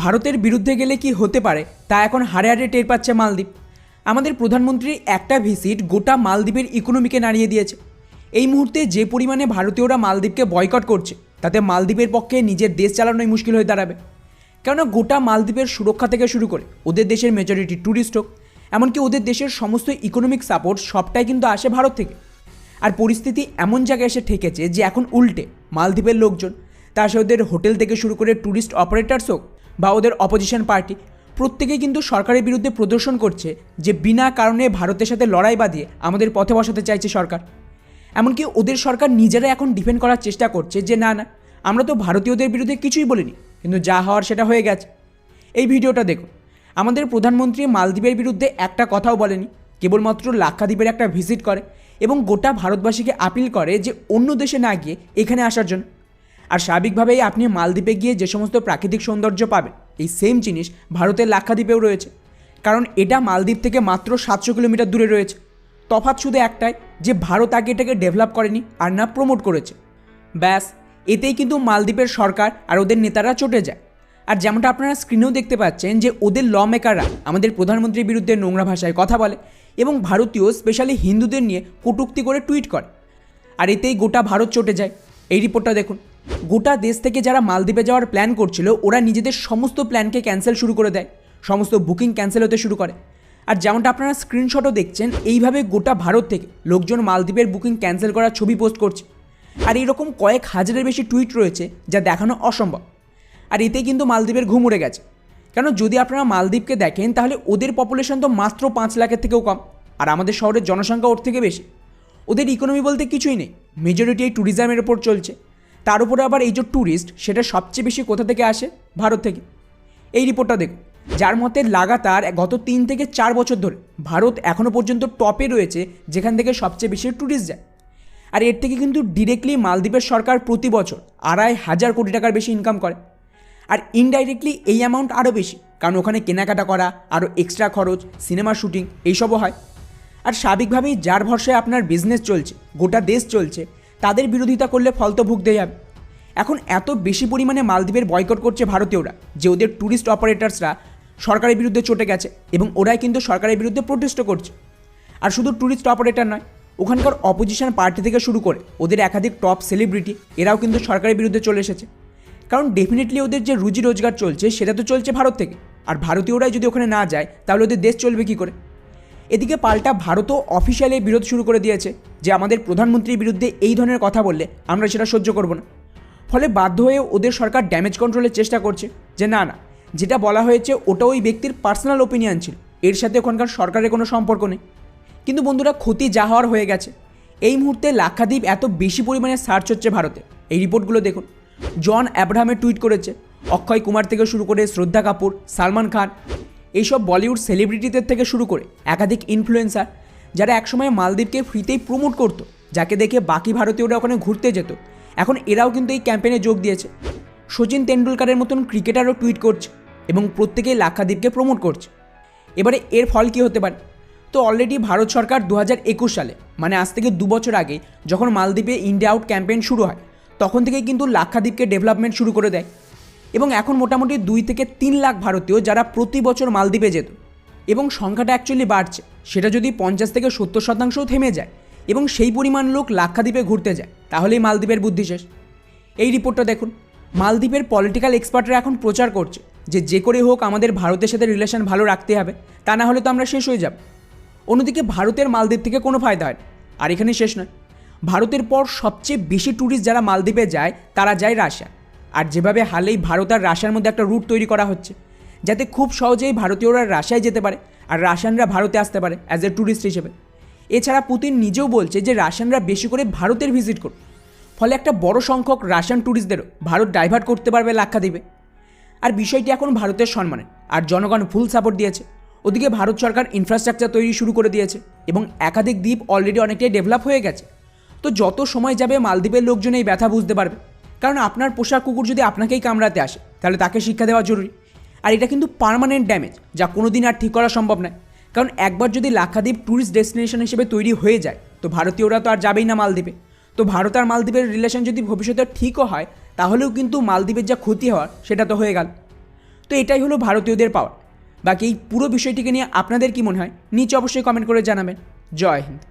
ভারতের বিরুদ্ধে গেলে কি হতে পারে, তা এখন হারে হারে টের পাচ্ছে মালদ্বীপ। আমাদের প্রধানমন্ত্রীর একটা ভিজিট গোটা মালদ্বীপের ইকোনমিকে নাড়িয়ে দিয়েছে। এই মুহূর্তে যে পরিমাণে ভারতীয়রা মালদ্বীপকে বয়কট করছে, তাতে মালদ্বীপের পক্ষে নিজের দেশ চালানোই মুশকিল হয়ে দাঁড়াবে। কেননা গোটা মালদ্বীপের সুরক্ষা থেকে শুরু করে, ওদের দেশের মেজরিটি ট্যুরিস্ট হোক, এমনকি ওদের দেশের সমস্ত ইকোনমিক সাপোর্ট সবটাই কিন্তু আসে ভারত থেকে। আর পরিস্থিতি এমন জায়গায় এসে ঠেকেছে যে এখন উল্টে মালদ্বীপের লোকজন, তার সাথে ওদের হোটেল থেকে শুরু করে ট্যুরিস্ট অপারেটার্স হোক বা ওদের অপোজিশন পার্টি প্রত্যেকেই কিন্তু সরকারের বিরুদ্ধে প্রদর্শন করছে যে বিনা কারণে ভারতের সাথে লড়াই বাঁধিয়ে আমাদের পথে বসাতে চাইছে সরকার। এমনকি ওদের সরকার নিজেরা এখন ডিফেন্ড করার চেষ্টা করছে যে না না, আমরা তো ভারতীয়দের বিরুদ্ধে কিছুই বলিনি, কিন্তু যা হওয়ার সেটা হয়ে গেছে। এই ভিডিওটা দেখুন। আমাদের প্রধানমন্ত্রী মালদ্বীপের বিরুদ্ধে একটা কথাও বলেনি, কেবলমাত্র লাক্ষাদ্বীপের একটা ভিজিট করে এবং গোটা ভারতবাসীকে আপিল করে যে অন্য দেশে না গিয়ে এখানে আসার জন্য। আর স্বাভাবিকভাবেই আপনি মালদ্বীপে গিয়ে যে সমস্ত প্রাকৃতিক সৌন্দর্য পাবেন, এই সেম জিনিস ভারতের লাক্ষাদ্বীপেও রয়েছে। কারণ এটা মালদ্বীপ থেকে মাত্র সাতশো কিলোমিটার দূরে রয়েছে। তফাৎ শুধু একটাই, যে ভারত আগে এটাকে ডেভেলপ করেনি আর না প্রমোট করেছে। ব্যাস, এতেই কিন্তু মালদ্বীপের সরকার আর ওদের নেতারা চটে যায়। আর যেমনটা আপনারা স্ক্রিনেও দেখতে পাচ্ছেন যে ওদের ল মেকাররা আমাদের প্রধানমন্ত্রীর বিরুদ্ধে নোংরা ভাষায় কথা বলে এবং ভারতীয় স্পেশালি হিন্দুদের নিয়ে কটূক্তি করে টুইট করে। আর এতেই গোটা ভারত চটে যায়। এই রিপোর্টটা দেখুন। গোটা দেশ থেকে যারা মালদ্বীপে যাওয়ার প্ল্যান করছিল, ওরা নিজেদের সমস্ত প্ল্যানকে ক্যান্সেল শুরু করে দেয়। সমস্ত বুকিং ক্যান্সেল হতে শুরু করে। আর যেমনটা আপনারা স্ক্রিনশটও দেখছেন, এইভাবে গোটা ভারত থেকে লোকজন মালদ্বীপের বুকিং ক্যান্সেল করার ছবি পোস্ট করছে। আর এইরকম কয়েক হাজারের বেশি টুইট রয়েছে, যা দেখানো অসম্ভব। আর এতে কিন্তু মালদ্বীপের ঘুম উড়ে গেছে। কেন, যদি আপনারা মালদ্বীপকে দেখেন, তাহলে ওদের পপুলেশন তো মাত্র পাঁচ লাখের থেকেও কম। আর আমাদের শহরের জনসংখ্যা ওর থেকে বেশি। ওদের ইকোনমি বলতে কিছুই নেই। মেজরিটি এই ট্যুরিজমের ওপর চলছে। তার উপরে আবার এই যে ট্যুরিস্ট সেটা সবচেয়ে বেশি কোথা থেকে আসে? ভারত থেকে। এই রিপোর্টটা দেখুন যার মতে লাগাতার গত তিন থেকে চার বছর ধরে ভারত এখনও পর্যন্ত টপে রয়েছে, যেখান থেকে সবচেয়ে বেশি ট্যুরিস্ট যায়। আর এর থেকে কিন্তু ডিরেক্টলি মালদ্বীপের সরকার প্রতি বছর আড়াই হাজার কোটি টাকার বেশি ইনকাম করে। আর ইনডাইরেক্টলি এই অ্যামাউন্ট আরও বেশি। কারণ ওখানে কেনাকাটা করা আরও এক্সট্রা খরচ সিনেমা শুটিং এইসবও হয়। আর স্বাভাবিকভাবেই যার ভরসায় আপনার বিজনেস চলছে, গোটা দেশ চলছে, তাদের বিরোধিতা করলে ফল তো ভুগতে হবে। এখন এত বেশি পরিমাণে মালদ্বীপের বয়কট করছে ভারতীয়রা যে ওদের ট্যুরিস্ট অপারেটার্সরা সরকারের বিরুদ্ধে চটে গেছে এবং ওরাই কিন্তু সরকারের বিরুদ্ধে প্রোটেস্টও করছে। আর শুধু ট্যুরিস্ট অপারেটর নয়, ওখানকার অপোজিশন পার্টি থেকে শুরু করে ওদের একাধিক টপ সেলিব্রিটি এরাও কিন্তু সরকারের বিরুদ্ধে চলে এসেছে। কারণ ডেফিনেটলি ওদের যে রুজি রোজগার চলছে, সেটা তো চলছে ভারত থেকে। আর ভারতীয়রাই যদি ওখানে না যায়, তাহলে ওদের দেশ চলবে কী করে? এদিকে পাল্টা ভারতও অফিসিয়ালি বিরোধ শুরু করে দিয়েছে যে আমাদের প্রধানমন্ত্রীর বিরুদ্ধে এই ধরনের কথা বললে আমরা সেটা সহ্য করব না। ফলে বাধ্য হয়ে ওদের সরকার ড্যামেজ কন্ট্রোলের চেষ্টা করছে যে না না, যেটা বলা হয়েছে ওটা ওই ব্যক্তির পার্সোনাল ওপিনিয়ন ছিল। এর সাথে ওখানকার সরকারের কোনো সম্পর্ক নেই। কিন্তু বন্ধুরা, ক্ষতি যা হওয়ার হয়ে গেছে, এই মুহূর্তে লাক্ষাদ্বীপ এত বেশি পরিমাণে সার্চ হচ্ছে ভারতে। এই রিপোর্টগুলো দেখুন। জন অ্যাব্রাহামে টুইট করেছে, অক্ষয় কুমার থেকে শুরু করে শ্রদ্ধা কাপুর, সালমান খান এইসব বলিউড সেলিব্রিটিদের থেকে শুরু করে একাধিক ইনফ্লুয়েন্সার যারা একসময় মালদ্বীপকে ফ্রিতেই প্রমোট করতো, যাকে দেখে বাকি ভারতীয়রা ওখানে ঘুরতে যেত। এখন এরাও কিন্তু এই ক্যাম্পেইনে যোগ দিয়েছে। সচিন তেন্ডুলকারের মতন ক্রিকেটারও টুইট করছে এবং প্রত্যেকেই লাক্ষাদ্বীপকে প্রমোট করছে। এবারে এর ফল কী হতে পারে? তো অলরেডি ভারত সরকার দু হাজার একুশ সালে মানে আজ থেকে দু বছর আগে, যখন মালদ্বীপে ইন্ডিয়া আউট ক্যাম্পেইন শুরু হয়, তখন থেকেই কিন্তু লাক্ষাদ্বীপকে ডেভেলপমেন্ট শুরু করে দেয়। এবং এখন মোটামুটি দুই থেকে তিন লাখ ভারতীয় যারা প্রতি বছর মালদ্বীপে যেত। এবং সংখ্যাটা অ্যাকচুয়ালি বাড়ছে। সেটা যদি পঞ্চাশ থেকে সত্তর শতাংশও থেমে যায় এবং সেই পরিমাণ লোক লাক্ষাদ্বীপে ঘুরতে যায়, তাহলেই মালদ্বীপের বুদ্ধি শেষ। এই রিপোর্টটা দেখুন। মালদ্বীপের পলিটিক্যাল এক্সপার্টরা এখন প্রচার করছে যে যে করে হোক আমাদের ভারতের সাথে রিলেশন ভালো রাখতে হবে, তা না হলে তো আমরা শেষ হয়ে যাব। অন্যদিকে ভারতের মালদ্বীপ থেকে কোনো ফায়দা হয় আর এখানে শেষ নয়। ভারতের পর সবচেয়ে বেশি ট্যুরিস্ট যারা মালদ্বীপে যায়, তারা যায় রাশিয়া। আর যেভাবে হালেই ভারত আর রাশিয়ার মধ্যে একটা রুট তৈরি করা হচ্ছে, যাতে খুব সহজেই ভারতীয়রা রাশিয়ায় যেতে পারে আর রাশিয়ানরা ভারতে আসতে পারে অ্যাজ এ ট্যুরিস্ট হিসেবে। এছাড়া পুতিন নিজেও বলছে যে রাশিয়ানরা বেশি করে ভারতের ভিজিট করুন ফলে একটা বড় সংখ্যক রাশিয়ান ট্যুরিস্টদেরও ভারত ডাইভার্ট করতে পারবে লাক্ষা লাক্ষাদ্বীপে। আর বিষয়টি এখন ভারতের সম্মানে, আর জনগণ ফুল সাপোর্ট দিয়েছে। ওদিকে ভারত সরকার ইনফ্রাস্ট্রাকচার তৈরি শুরু করে দিয়েছে এবং একাধিক দ্বীপ অলরেডি অনেকটাই ডেভেলপ হয়ে গেছে। তো যত সময় যাবে মালদ্বীপের লোকজন এই ব্যথা বুঝতে পারবে। কারণ আপনার পোষা কুকুর যদি আপনাকেই কামড়াতে আসে, তাহলে তাকে শিক্ষা দেওয়া জরুরি। আর এটা কিন্তু পার্মানেন্ট ড্যামেজ যা কোনো দিন আর ঠিক করা সম্ভব নয়। কারণ একবার যদি লাক্ষাদ্বীপ ট্যুরিস্ট ডেস্টিনেশন হিসেবে তৈরি হয়ে যায়, তো ভারতীয়রা তো আর যাবেই না মালদ্বীপে। তো ভারত আর মালদ্বীপের রিলেশন যদি ভবিষ্যতে ঠিকও হয়, তাহলেও কিন্তু মালদ্বীপের যা ক্ষতি হওয়ার, সেটা তো হয়ে গেল। তো এটাই হলো ভারতীয়দের পাওয়ার বাকি এই পুরো বিষয়টিকে নিয়ে আপনাদের কি মনে হয়? নিচে অবশ্যই কমেন্ট করে জানাবেন। জয় হিন্দ।